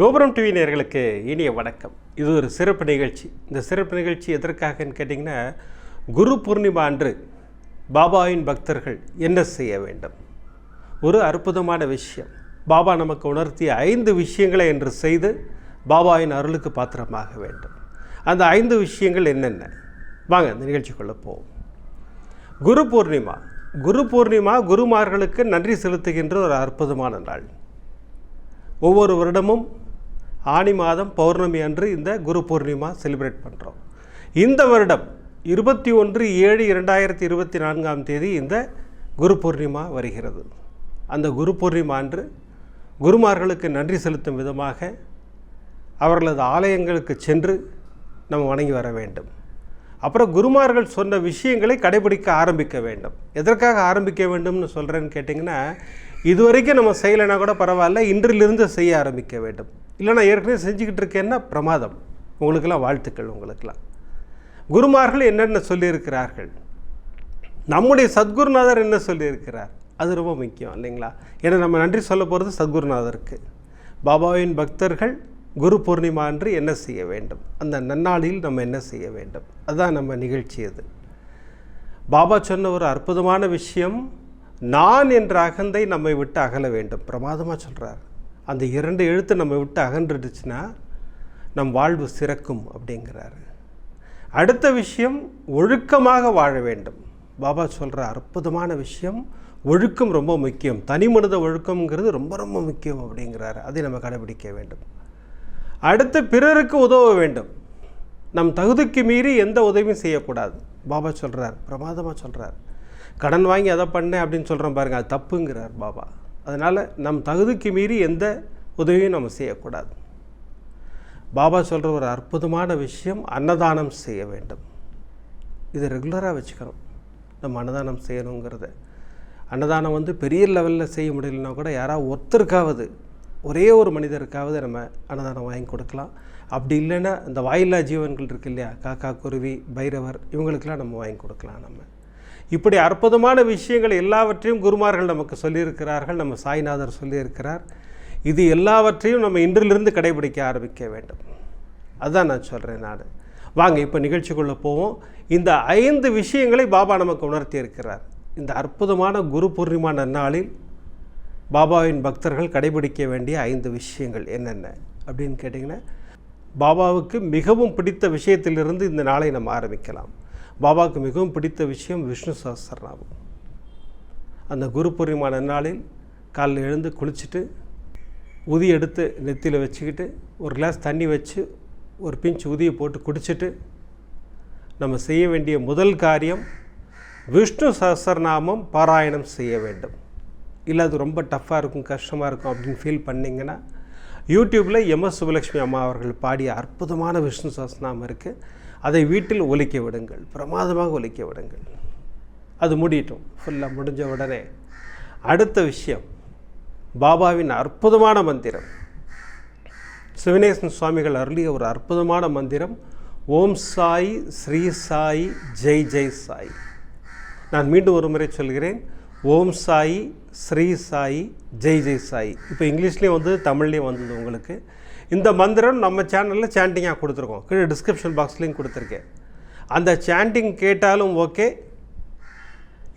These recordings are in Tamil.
கோபுரம் டிவி நேர்களுக்கு இனிய வணக்கம். இது ஒரு சிறப்பு நிகழ்ச்சி. இந்த சிறப்பு நிகழ்ச்சி எதற்காகன்னு கேட்டிங்கன்னா குரு பூர்ணிமா அன்று பாபாவின் பக்தர்கள் என்ன செய்ய வேண்டும்? ஒரு அற்புதமான விஷயம். பாபா நமக்கு உணர்த்திய ஐந்து விஷயங்களை என்று செய்து பாபாவின் அருளுக்கு பாத்திரமாக வேண்டும். அந்த ஐந்து விஷயங்கள் என்னென்ன? வாங்க இந்த நிகழ்ச்சிக்குள்ளே போவோம். குரு பூர்ணிமா. குரு பூர்ணிமா குருமார்களுக்கு நன்றி செலுத்துகின்ற ஒரு அற்புதமான நாள். ஒவ்வொரு வருடமும் ஆனி மாதம் பௌர்ணமி அன்று இந்த குரு பூர்ணிமா செலிப்ரேட் பண்ணுறோம் இந்த வருடம் இருபத்தி ஒன்று ஏழு இரண்டாயிரத்தி இருபத்தி நான்காம் தேதி இந்த குரு பூர்ணிமா வருகிறது. அந்த குரு பூர்ணிமா அன்று குருமார்களுக்கு நன்றி செலுத்தும் விதமாக அவர்களது ஆலயங்களுக்கு சென்று நம்ம வணங்கி வர வேண்டும். அப்புறம் குருமார்கள் சொன்ன விஷயங்களை கடைபிடிக்க ஆரம்பிக்க வேண்டும். எதற்காக ஆரம்பிக்க வேண்டும்னு சொல்கிறேன்னு கேட்டிங்கன்னா இதுவரைக்கும் நம்ம செய்யலைன்னா கூட பரவாயில்ல இன்றிலிருந்து செய்ய ஆரம்பிக்க வேண்டும். இல்லை நான் ஏற்கனவே செஞ்சுக்கிட்டு இருக்கேன்னா பிரமாதம். உங்களுக்கெல்லாம் வாழ்த்துக்கள் உங்களுக்கெல்லாம். குருமார்கள் என்னென்ன சொல்லியிருக்கிறார்கள்? நம்முடைய சத்குருநாதர் என்ன சொல்லியிருக்கிறார்? அது ரொம்ப முக்கியம் இல்லைங்களா? ஏன்னா நம்ம நன்றி சொல்ல போகிறது சத்குருநாதருக்கு. பாபாவின் பக்தர்கள் குரு பூர்ணிமா அன்று என்ன செய்ய வேண்டும்? அந்த நன்னாளில் நம்ம என்ன செய்ய வேண்டும்? அதுதான் நம்ம நிகழ்ச்சி அது. பாபா சொன்ன ஒரு அற்புதமான விஷயம் நான் என்ற அகந்தை நம்மை விட்டு அகல வேண்டும். பிரமாதமாக சொல்கிறார் அந்த இரண்டு எழுத்தை நம்ம விட்டு அகன்றுடுச்சுன்னா நம் வாழ்வு சிறக்கும் அப்படிங்கிறாரு. அடுத்த விஷயம் ஒழுக்கமாக வாழ வேண்டும். பாபா சொல்கிற அற்புதமான விஷயம் ஒழுக்கம் ரொம்ப முக்கியம். தனி மனித ஒழுக்கம்ங்கிறது ரொம்ப ரொம்ப முக்கியம் அப்படிங்கிறாரு. அதை நம்ம கடைபிடிக்க வேண்டும். அடுத்து பிறருக்கு உதவ வேண்டும். நம் தகுதிக்கு மீறி எந்த உதவியும் செய்யக்கூடாது. பாபா சொல்கிறார் பிரமாதமாக சொல்கிறார் கடன் வாங்கி அதை பண்ணேன் அப்படின்னு சொல்கிறோம் பாருங்கள் அது தப்புங்கிறார் பாபா. அதனால் நம் தகுதிக்கு மீறி எந்த உதவியும் நம்ம செய்யக்கூடாது. பாபா சொல்கிற ஒரு அற்புதமான விஷயம் அன்னதானம் செய்ய வேண்டும். இதை ரெகுலராக வச்சுக்கணும். நம்ம அன்னதானம் செய்யணுங்கிறத. அன்னதானம் வந்து பெரிய லெவலில் செய்ய முடியலன்னா கூட யாராவது ஒருத்தருக்காவது ஒரே ஒரு மனிதருக்காவது நம்ம அன்னதானம் வாங்கி கொடுக்கலாம். அப்படி இல்லைன்னா இந்த வாயில்லா ஜீவன்கள் இருக்கு இல்லையா? காக்கா குருவி பைரவர் இவங்களுக்கெல்லாம் நம்ம வாங்கி கொடுக்கலாம் நம்ம. இப்படி அற்புதமான விஷயங்கள் எல்லாவற்றையும் குருமார்கள் நமக்கு சொல்லியிருக்கிறார்கள் நம்ம சாய்நாதர் சொல்லியிருக்கிறார். இது எல்லாவற்றையும் நம்ம இன்றிலிருந்து கடைபிடிக்க ஆரம்பிக்க வேண்டும். அதுதான் நான் சொல்கிறேன் நான். வாங்க இப்போ நிகழ்ச்சிக்குள்ளே போவோம். இந்த ஐந்து விஷயங்களை பாபா நமக்கு உணர்த்தி இருக்கிறார் இந்த அற்புதமான குரு பூர்ணிமா நன்னாளில் பாபாவின் பக்தர்கள் கடைபிடிக்க வேண்டிய ஐந்து விஷயங்கள் என்னென்ன அப்படின்னு கேட்டிங்கன்னா பாபாவுக்கு மிகவும் பிடித்த விஷயத்திலிருந்து இந்த நாளை நம்ம ஆரம்பிக்கலாம். பாபாவுக்கு மிகவும் பிடித்த விஷயம் விஷ்ணு சஹஸ்ரநாமம். அந்த குரு பூர்ணிமா நன்னாளில் காலைல எழுந்து குளிச்சுட்டு உதி எடுத்து நெத்தியில் வச்சுக்கிட்டு ஒரு கிளாஸ் தண்ணி வச்சு ஒரு பிஞ்ச் உதியை போட்டு குடிச்சிட்டு நம்ம செய்ய வேண்டிய முதல் காரியம் விஷ்ணு சஹஸ்ரநாமம் பாராயணம் செய்ய வேண்டும். இல்லை அது ரொம்ப டஃப்பாக இருக்கும் கஷ்டமாக இருக்கும் அப்படின்னு ஃபீல் பண்ணிங்கன்னா யூடியூப்பில் எம்எஸ் சுபலக்ஷ்மி அம்மா அவர்கள் பாடிய அற்புதமான விஷ்ணு சஹஸ்ரநாமம் இருக்குது அதை வீட்டில் ஒலிக்க விடுங்கள் பிரமாதமாக ஒலிக்க விடுங்கள். அது முடியட்டும். ஃபுல்லாக முடிஞ்ச உடனே அடுத்த விஷயம் பாபாவின் அற்புதமான மந்திரம். சிவனேசன் சுவாமிகள் அருளிய ஒரு அற்புதமான மந்திரம் ஓம் சாய் ஸ்ரீ சாய் ஜெய் ஜெய் சாய். நான் மீண்டும் ஒரு முறை சொல்கிறேன் ஓம் சாய் ஸ்ரீ சாய் ஜெய் ஜெய் சாய். இப்போ இங்கிலீஷ்லேயும் வந்து தமிழ்லேயும் வந்தது உங்களுக்கு. இந்த மந்திரம் நம்ம சேனலில் சாண்டிங்காக கொடுத்துருக்கோம். கீழே டிஸ்கிரிப்ஷன் பாக்ஸ்லேயும் கொடுத்துருக்கேன். அந்த சாண்டிங் கேட்டாலும் ஓகே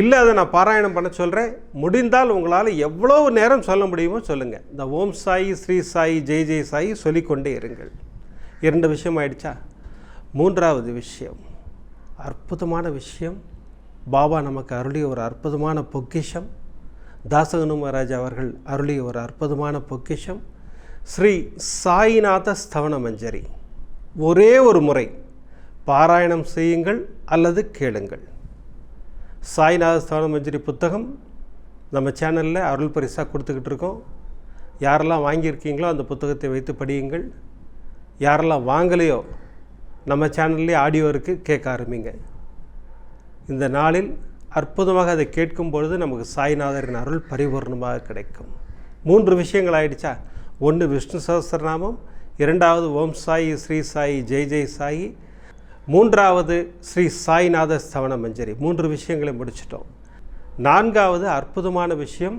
இல்லை அதை நான் பாராயணம் பண்ண சொல்கிறேன் முடிந்தால் உங்களால் எவ்வளோ நேரம் சொல்ல முடியுமோ சொல்லுங்கள் இந்த ஓம் சாய் ஸ்ரீ சாய் ஜெய் ஜெய் சாய் சொல்லிக்கொண்டே இருங்கள். இரண்டு விஷயம் ஆயிடுச்சா? மூன்றாவது விஷயம். அற்புதமான விஷயம். பாபா நமக்கு அருளிய ஒரு அற்புதமான பொக்கிஷம். தாசகனு மகாராஜ் அவர்கள் அருளிய ஒரு அற்புதமான பொக்கிஷம். ஸ்ரீ சாய்நாத ஸ்தவன மஞ்சரி. ஒரே ஒரு முறை பாராயணம் செய்யுங்கள் அல்லது கேளுங்கள். சாய்நாத ஸ்தவன மஞ்சரி புத்தகம் நம்ம சேனலில் அருள் பரிசாக கொடுத்துக்கிட்டு இருக்கோம். யாரெல்லாம் வாங்கியிருக்கீங்களோ அந்த புத்தகத்தை வைத்து படியுங்கள். யாரெல்லாம் வாங்கலையோ நம்ம சேனல்லே ஆடியோ இருக்குது கேட்க ஆரம்பிங்க. இந்த நாளில் அற்புதமாக அதை கேட்கும் பொழுது நமக்கு சாய்நாதரின் அருள் பரிபூர்ணமாக கிடைக்கும். மூன்று விஷயங்கள் ஆயிடுச்சா? ஒன்று விஷ்ணு சஹஸ்ரநாமம் இரண்டாவது ஓம் சாயி ஸ்ரீ சாயி ஜெய் ஜெய் சாயி மூன்றாவது ஸ்ரீ சாய்நாத ஸ்தவன மஞ்சரி. மூன்று விஷயங்களை முடிச்சிட்டோம். நான்காவது அற்புதமான விஷயம்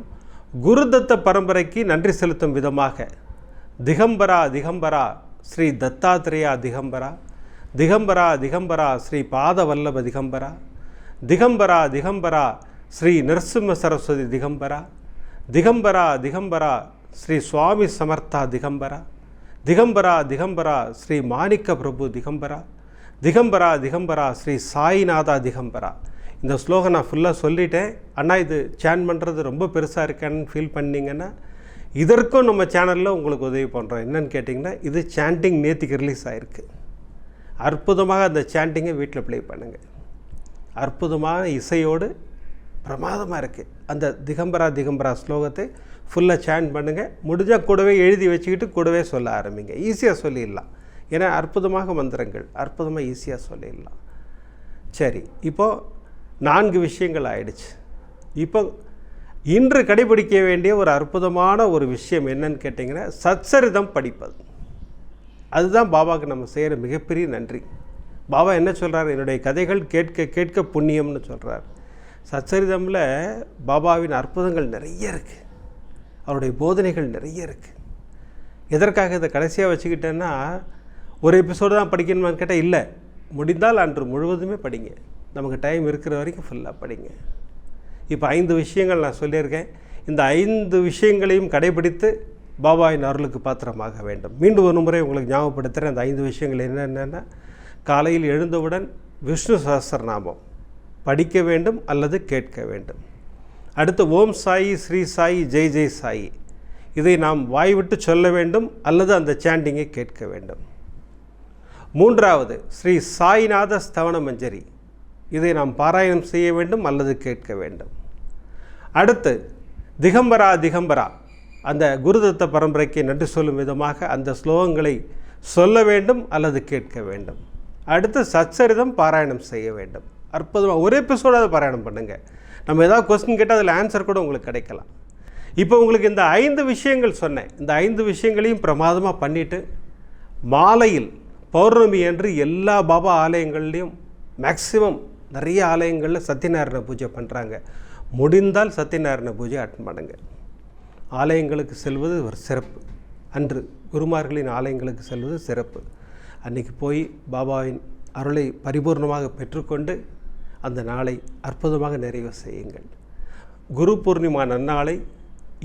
குருதத்த பரம்பரைக்கு நன்றி செலுத்தும் விதமாக திகம்பரா திகம்பரா ஸ்ரீ தத்தாத்திரேயா திகம்பரா திகம்பரா திகம்பரா ஸ்ரீ பாதவல்லப திகம்பரா திகம்பரா திகம்பரா ஸ்ரீ நரசிம்ம சரஸ்வதி திகம்பரா. திகம்பரா திகம்பரா ஸ்ரீ சுவாமி சமர்த்தா திகம்பரா. திகம்பரா திகம்பரா ஸ்ரீ மாணிக்க பிரபு திகம்பரா. திகம்பரா திகம்பரா ஸ்ரீ சாய்நாதா திகம்பரா. இந்த ஸ்லோகம் நான் ஃபுல்லாக சொல்லிட்டேன். அண்ணா இது சேன் பண்ணுறது ரொம்ப பெருசாக இருக்கேன்னு ஃபீல் பண்ணீங்கன்னா இதற்கும் நம்ம சேனலில் உங்களுக்கு உதவி பண்ணுறோம் என்னன்னு கேட்டிங்கன்னா இது சாண்டிங் நேற்றுக்கு ரிலீஸ் ஆகிருக்கு அற்புதமாக அந்த சாண்டிங்கை வீட்டில் ப்ளே பண்ணுங்கள் அற்புதமான இசையோடு பிரமாதமாக இருக்குது அந்த திகம்பரா திகம்பரா ஸ்லோகத்தை ஃபுல்லாக சேன் பண்ணுங்கள் முடிஞ்சால் கூடவே எழுதி வச்சுக்கிட்டு கூடவே சொல்ல ஆரம்பிங்க. ஈஸியாக சொல்லிடலாம். ஏன்னா அற்புதமாக மந்திரங்கள் அற்புதமாக ஈஸியாக சொல்லிடலாம். சரி இப்போது நான்கு விஷயங்கள் ஆயிடுச்சு. இப்போ இன்று கடைபிடிக்க வேண்டிய ஒரு அற்புதமான ஒரு விஷயம் என்னன்னு கேட்டிங்கன்னா சச்சரிதம் படிப்பது. அதுதான் பாபாவுக்கு நம்ம செய்கிற மிகப்பெரிய நன்றி. பாபா என்ன சொல்கிறார் என்னுடைய கதைகள் கேட்க கேட்க புண்ணியம்னு சொல்கிறார் சச்சரிதமில் பாபாவின் அற்புதங்கள் நிறைய இருக்குது அவருடைய போதனைகள் நிறைய இருக்குது எதற்காக இதை கடைசியாக வச்சுக்கிட்டேன்னா ஒரு எபிசோடு தான் படிக்கணுமான்னு கேட்டால் இல்லை. முடிந்தால் அன்று முழுவதுமே படிங்க. நமக்கு டைம் இருக்கிற வரைக்கும் ஃபுல்லாக படிங்க. இப்போ ஐந்து விஷயங்கள் நான் சொல்லியிருக்கேன். இந்த ஐந்து விஷயங்களையும் கடைபிடித்து பாபாவின் அருளுக்கு பாத்திரமாக வேண்டும். மீண்டும் ஒரு முறை உங்களுக்கு ஞாபகப்படுத்துகிறேன் அந்த ஐந்து விஷயங்கள் என்னென்னா காலையில் எழுந்தவுடன் விஷ்ணு சஹஸ்ரநாமம். படிக்க வேண்டும் அல்லது கேட்க வேண்டும். அடுத்து ஓம் சாயி ஸ்ரீ சாயி ஜெய் ஜெய் சாயி. இதை நாம் வாய்விட்டு சொல்ல வேண்டும் அல்லது அந்த சாண்டிங்கை கேட்க வேண்டும். மூன்றாவது ஸ்ரீ சாய்நாத ஸ்தவன மஞ்சரி. இதை நாம் பாராயணம் செய்ய வேண்டும் அல்லது கேட்க வேண்டும். அடுத்து திகம்பரா திகம்பரா. அந்த குருதத்த பரம்பரைக்கு நன்றி சொல்லும் விதமாக அந்த ஸ்லோகங்களை சொல்ல வேண்டும் அல்லது கேட்க வேண்டும். அடுத்து சச்சரிதம் பாராயணம் செய்ய வேண்டும். அற்புதமாக ஒரே எபிசோடாவது பாராயணம் பண்ணுங்கள் நம்ம ஏதாவது கொஸ்டின் கேட்டால் அதில் ஆன்சர் கூட உங்களுக்கு கிடைக்கலாம். இப்போ உங்களுக்கு இந்த ஐந்து விஷயங்கள் சொன்னேன். இந்த ஐந்து விஷயங்களையும் பிரமாதமாக பண்ணிவிட்டு மாலையில் பௌர்ணமி அன்று எல்லா பாபா ஆலயங்கள்லேயும் மேக்சிமம் நிறைய ஆலயங்களில் சத்யநாராயண பூஜை பண்ணுறாங்க முடிந்தால் சத்யநாராயண பூஜை அட்டன் பண்ணுங்க. ஆலயங்களுக்கு செல்வது ஒரு சிறப்பு. அன்று குருமார்களின் ஆலயங்களுக்கு செல்வது சிறப்பு. அன்றைக்கி போய் பாபாவின் அருளை பரிபூர்ணமாக பெற்றுக்கொண்டு அந்த நாளை அற்புதமாக நிறைவு செய்யுங்கள். குரு பூர்ணிமா நன்னாளை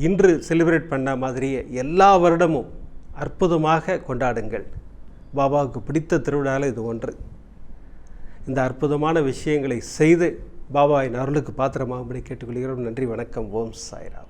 இன்று செலிப்ரேட் பண்ண மாதிரியே எல்லா வருடமும் அற்புதமாக கொண்டாடுங்கள். பாபாவுக்கு பிடித்த திருவிழாவில் இது ஒன்று. இந்த அற்புதமான விஷயங்களை செய்து பாபாவின் அருளுக்கு பாத்திரமாகும்படி கேட்டுக்கொள்கிறோம். நன்றி வணக்கம். ஓம் சாய்ராம்.